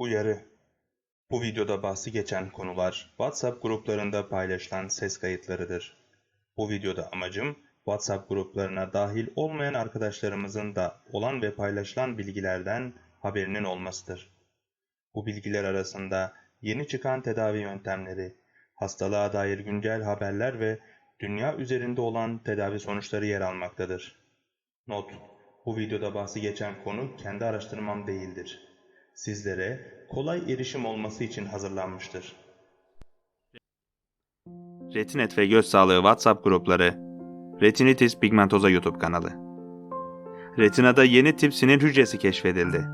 Uyarı Bu videoda bahsi geçen konular WhatsApp gruplarında paylaşılan ses kayıtlarıdır. Bu videoda amacım WhatsApp gruplarına dahil olmayan arkadaşlarımızın da olan ve paylaşılan bilgilerden haberinin olmasıdır. Bu bilgiler arasında yeni çıkan tedavi yöntemleri, hastalığa dair güncel haberler ve dünya üzerinde olan tedavi sonuçları yer almaktadır. Not: Bu videoda bahsi geçen konu kendi araştırmam değildir. Sizlere kolay erişim olması için hazırlanmıştır. Retinet ve Göz Sağlığı WhatsApp grupları, Retinitis pigmentosa YouTube kanalı. Retinada yeni tip sinir hücresi keşfedildi.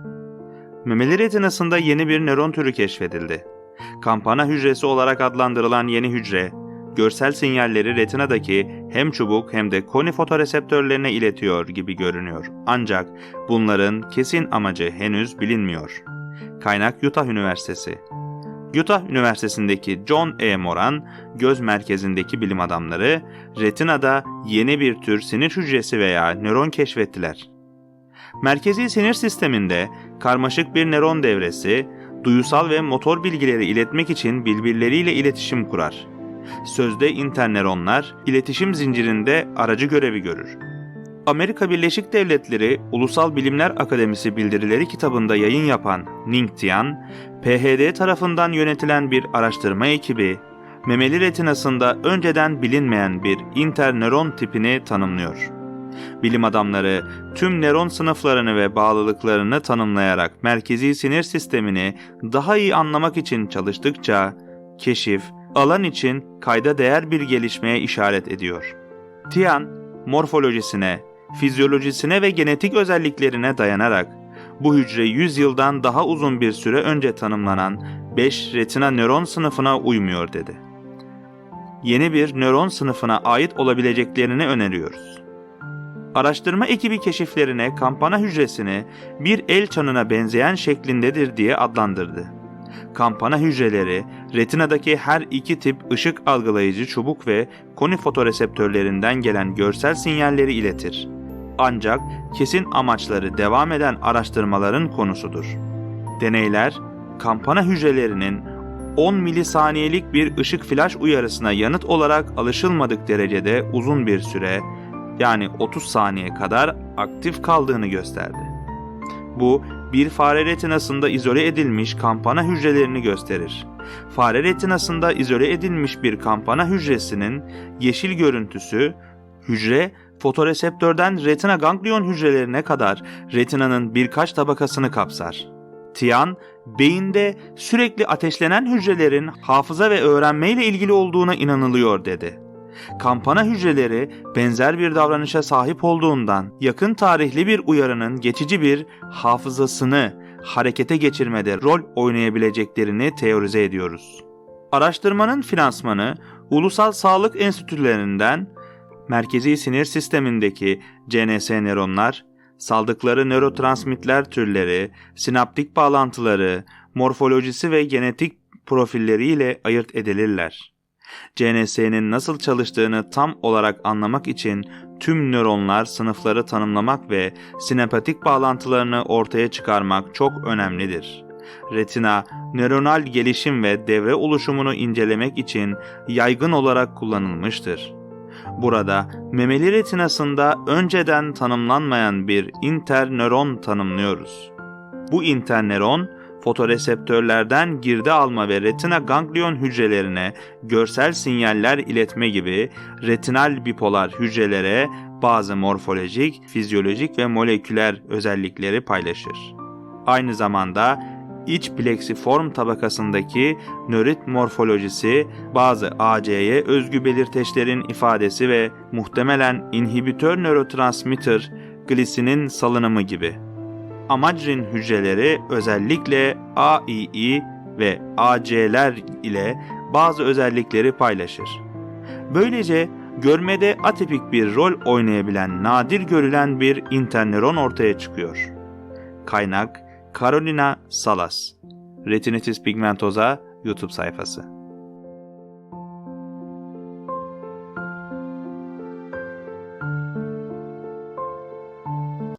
Memeli retinasında yeni bir nöron türü keşfedildi. Kampana hücresi olarak adlandırılan yeni hücre, görsel sinyalleri retinadaki hem çubuk hem de koni fotoreseptörlerine iletiyor gibi görünüyor. Ancak bunların kesin amacı henüz bilinmiyor. Kaynak Utah Üniversitesi Utah Üniversitesi'ndeki John E. Moran, göz merkezindeki bilim adamları retinada yeni bir tür sinir hücresi veya nöron keşfettiler. Merkezi sinir sisteminde karmaşık bir nöron devresi, duyusal ve motor bilgileri iletmek için birbirleriyle iletişim kurar. Sözde internöronlar iletişim zincirinde aracı görevi görür. Amerika Birleşik Devletleri Ulusal Bilimler Akademisi bildirileri kitabında yayın yapan Ning Tian, PHD tarafından yönetilen bir araştırma ekibi, memeli retinasında önceden bilinmeyen bir internöron tipini tanımlıyor. Bilim adamları tüm nöron sınıflarını ve bağlılıklarını tanımlayarak merkezi sinir sistemini daha iyi anlamak için çalıştıkça keşif alan için kayda değer bir gelişmeye işaret ediyor. Tian, morfolojisine, fizyolojisine ve genetik özelliklerine dayanarak bu hücre 100 yıldan daha uzun bir süre önce tanımlanan 5 retina nöron sınıfına uymuyor dedi. Yeni bir nöron sınıfına ait olabileceklerini öneriyoruz. Araştırma ekibi keşiflerine kampana hücresini bir el çanına benzeyen şeklindedir diye adlandırdı. Kampana hücreleri retinadaki her iki tip ışık algılayıcı çubuk ve koni fotoreseptörlerinden gelen görsel sinyalleri iletir. Ancak kesin amaçları devam eden araştırmaların konusudur. Deneyler, kampana hücrelerinin 10 milisaniyelik bir ışık flash uyarısına yanıt olarak alışılmadık derecede uzun bir süre yani 30 saniye kadar aktif kaldığını gösterdi. Bu bir fare retinasında izole edilmiş kampana hücrelerini gösterir. Fare retinasında izole edilmiş bir kampana hücresinin yeşil görüntüsü hücre fotoreseptörden retina ganglion hücrelerine kadar retinanın birkaç tabakasını kapsar. Tian, beyinde sürekli ateşlenen hücrelerin hafıza ve öğrenme ile ilgili olduğuna inanılıyor dedi. Kampana hücreleri benzer bir davranışa sahip olduğundan yakın tarihli bir uyarının geçici bir hafızasını harekete geçirmede rol oynayabileceklerini teorize ediyoruz. Araştırmanın finansmanı ulusal sağlık enstitülerinden merkezi sinir sistemindeki CNS nöronlar, saldıkları nörotransmitler türleri, sinaptik bağlantıları, morfolojisi ve genetik profilleriyle ayırt edilirler. CNS'nin nasıl çalıştığını tam olarak anlamak için tüm nöronlar sınıfları tanımlamak ve sinepatik bağlantılarını ortaya çıkarmak çok önemlidir. Retina, nöronal gelişim ve devre oluşumunu incelemek için yaygın olarak kullanılmıştır. Burada memeli retinasında önceden tanımlanmayan bir internöron tanımlıyoruz. Bu internöron fotoreseptörlerden girdi alma ve retina ganglion hücrelerine görsel sinyaller iletme gibi retinal bipolar hücrelere bazı morfolojik, fizyolojik ve moleküler özellikleri paylaşır. Aynı zamanda iç pleksiform tabakasındaki nörit morfolojisi bazı AC'ye özgü belirteçlerin ifadesi ve muhtemelen inhibitör nörotransmitter glisinin salınımı gibi. Amacrin hücreleri özellikle AII ve AC'ler ile bazı özellikleri paylaşır. Böylece görmede atipik bir rol oynayabilen nadir görülen bir internöron ortaya çıkıyor. Kaynak Carolina Salas Retinitis pigmentosa YouTube sayfası